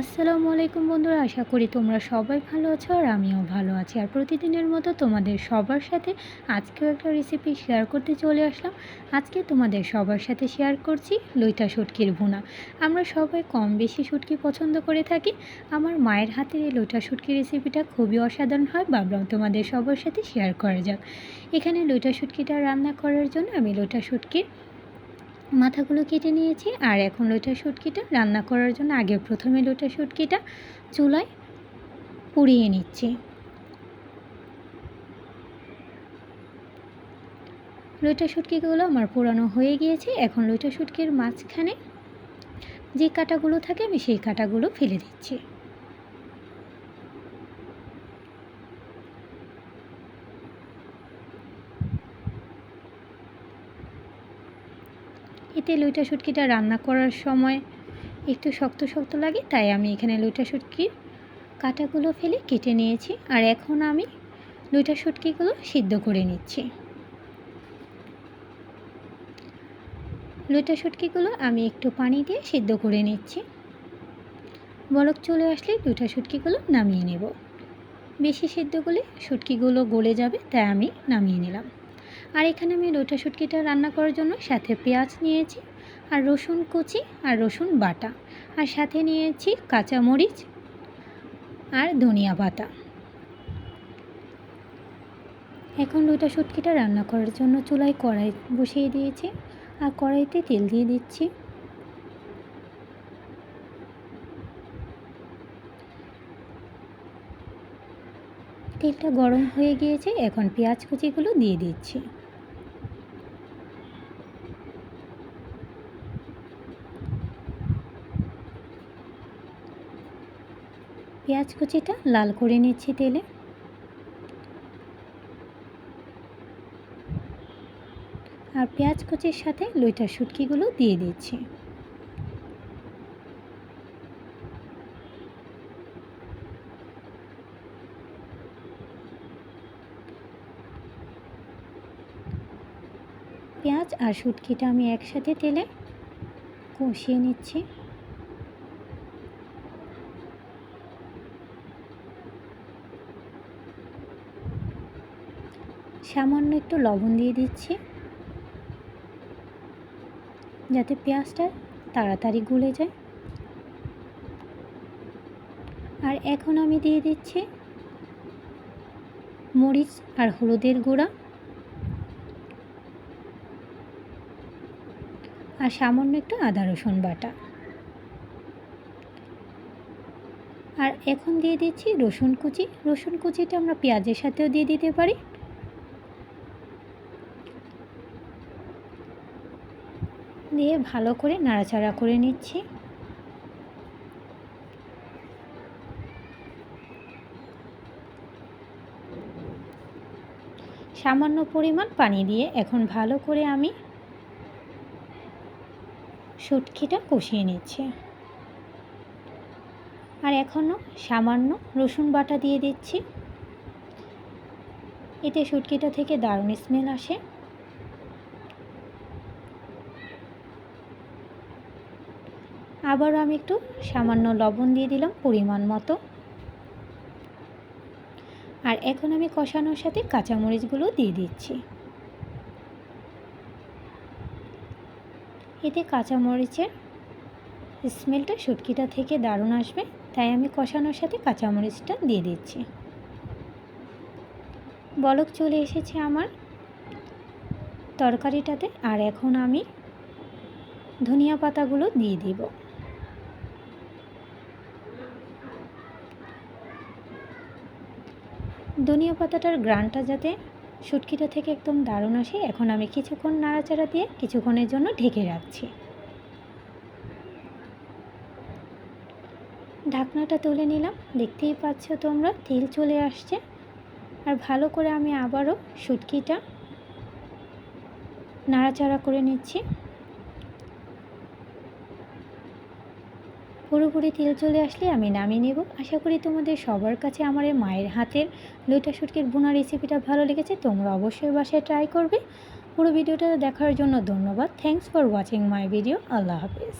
আসসালামু আলাইকুম বন্ধুরা, আশা করি তোমরা সবাই ভালো আছো আর আমিও ভালো আছি। আর প্রতিদিনের মতো তোমাদের সবার সাথে আজকেও একটা রেসিপি শেয়ার করতে চলে আসলাম। আজকে তোমাদের সবার সাথে শেয়ার করছি লইটা শুটকির ভুনা। আমরা সবাই কম বেশি শুটকি পছন্দ করে থাকি। আমার মায়ের হাতের এই লইটা শুটকি রেসিপিটা খুবই অসাধারণ হয়, ভাবলাম তোমাদের সবার সাথে শেয়ার করা যাক। এখানে লইটা শুটকিটা রান্না করার জন্য আমি লইটা শুটকির মাথাগুলো কেটে নিয়েছি আর এখন লোটা শুটকিটা রান্না করার জন্য আগে প্রথমে লোটা শুটকিটা চুলায় পুড়িয়ে নিচ্ছি। লইটা শুটকিগুলো আমার পোড়ানো হয়ে গিয়েছে। এখন লইটা শুটকির মাঝখানে যে কাটাগুলো থাকে আমি সেই কাটাগুলো ফেলে দিচ্ছি। এতে লইটা শুটকিটা রান্না করার সময় একটু শক্ত শক্ত লাগে, তাই আমি এখানে লইটা শুটকির কাটাগুলো ফেলে কেটে নিয়েছি। আর এখন আমি লইটা শুটকিগুলো সিদ্ধ করে নিচ্ছি। লইটা শুটকিগুলো আমি একটু পানি দিয়ে সিদ্ধ করে নিচ্ছি। বলক চলে আসলে লইটা শুটকিগুলো নামিয়ে নেব। বেশি সিদ্ধ করলে শুটকিগুলো গলে যাবে, তাই আমি নামিয়ে নিলাম। আর এখানে আমি লোটা শুটকিটা রান্না করার জন্য সাথে পেঁয়াজ নিয়েছি, আর রসুন কুচি, আর রসুন বাটা, আর সাথে নিয়েছি কাঁচামরিচ আর ধনিয়া পাতা। এখন লোটা শুটকিটা রান্না করার জন্য চুলায় কড়াই বসিয়ে দিয়েছি, আর কড়াইতে তেল দিয়ে দিচ্ছি। তেলটা গরম হয়ে গিয়েছে, এখন পেঁয়াজ কুচিগুলো দিয়ে দিচ্ছি। পেঁয়াজ কুচিটা লাল করে নিচ্ছি তেলে। আর পেঁয়াজ কুচির সাথে লইটার শুটকিগুলো দিয়ে দিচ্ছি। পেঁয়াজ আর শুটকিটা আমি একসাথে তেলে কষিয়ে নিচ্ছি। সামান্য একটু লবণ দিয়ে দিচ্ছি। যাতে পেঁয়াজটা তাড়াতাড়ি গুলে যায়। আর এখন আমি দিয়ে দিচ্ছি মরিচ আর হলুদের গুঁড়া। আর সামান্য একটু আদা রসুন বাটা। আর এখন দিয়ে দিচ্ছি রসুন কুচি। রসুন কুচিটা আমরা পেঁয়াজের সাথেও দিয়ে দিতে পারি। দিয়ে ভালো করে নাড়াচাড়া করে নিচ্ছি। সামান্য পরিমাণ পানি দিয়ে এখন ভালো করে আমি শুটকিটা কষিয়ে নিচ্ছি। আর এখনও সামান্য রসুন বাটা দিয়ে দিচ্ছি। এতে শুটকিটা থেকে দারুণ স্মেল আসে। আবারও আমি একটু সামান্য লবণ দিয়ে দিলাম পরিমাণ মতো। আর এখন আমি কষানোর সাথে কাঁচামরিচগুলো দিয়ে দিচ্ছি। এতে কাঁচামরিচের স্মেলটা শুটকিটা থেকে দারুণ আসবে, তাই আমি কষানোর সাথে কাঁচামরিচটা দিয়ে দিচ্ছি। বলক চলে এসেছে আমার তরকারিটাতে, আর এখন আমি ধনিয়া পাতাগুলো দিয়ে দিব। ধনিয়া পাতাটার গ্রানটা যাতে শুটকিটা থেকে একদম দারুণ আসে, এখন আমি কিছুক্ষণ নাড়াচাড়া দিয়ে কিছুক্ষণের জন্য ঢেকে রাখছি। ঢাকনাটা তুলে নিলাম, দেখতেই পাচ্ছ তোমরা, তেল চলে আসছে। আর ভালো করে আমি আবারও শুটকিটা নাড়াচাড়া করে নিচ্ছি। পুরোপুরি তেল চলে আসলে আমি নামিয়ে নেব। আশা করি তোমাদের সবার কাছে আমার মায়ের হাতের লইটা শুটকির বোনা রেসিপিটা ভালো লেগেছে, তোমরা অবশ্যই বাসায় ট্রাই করবে। পুরো ভিডিওটা দেখার জন্য ধন্যবাদ। Thanks for watching my video Allah Hafiz.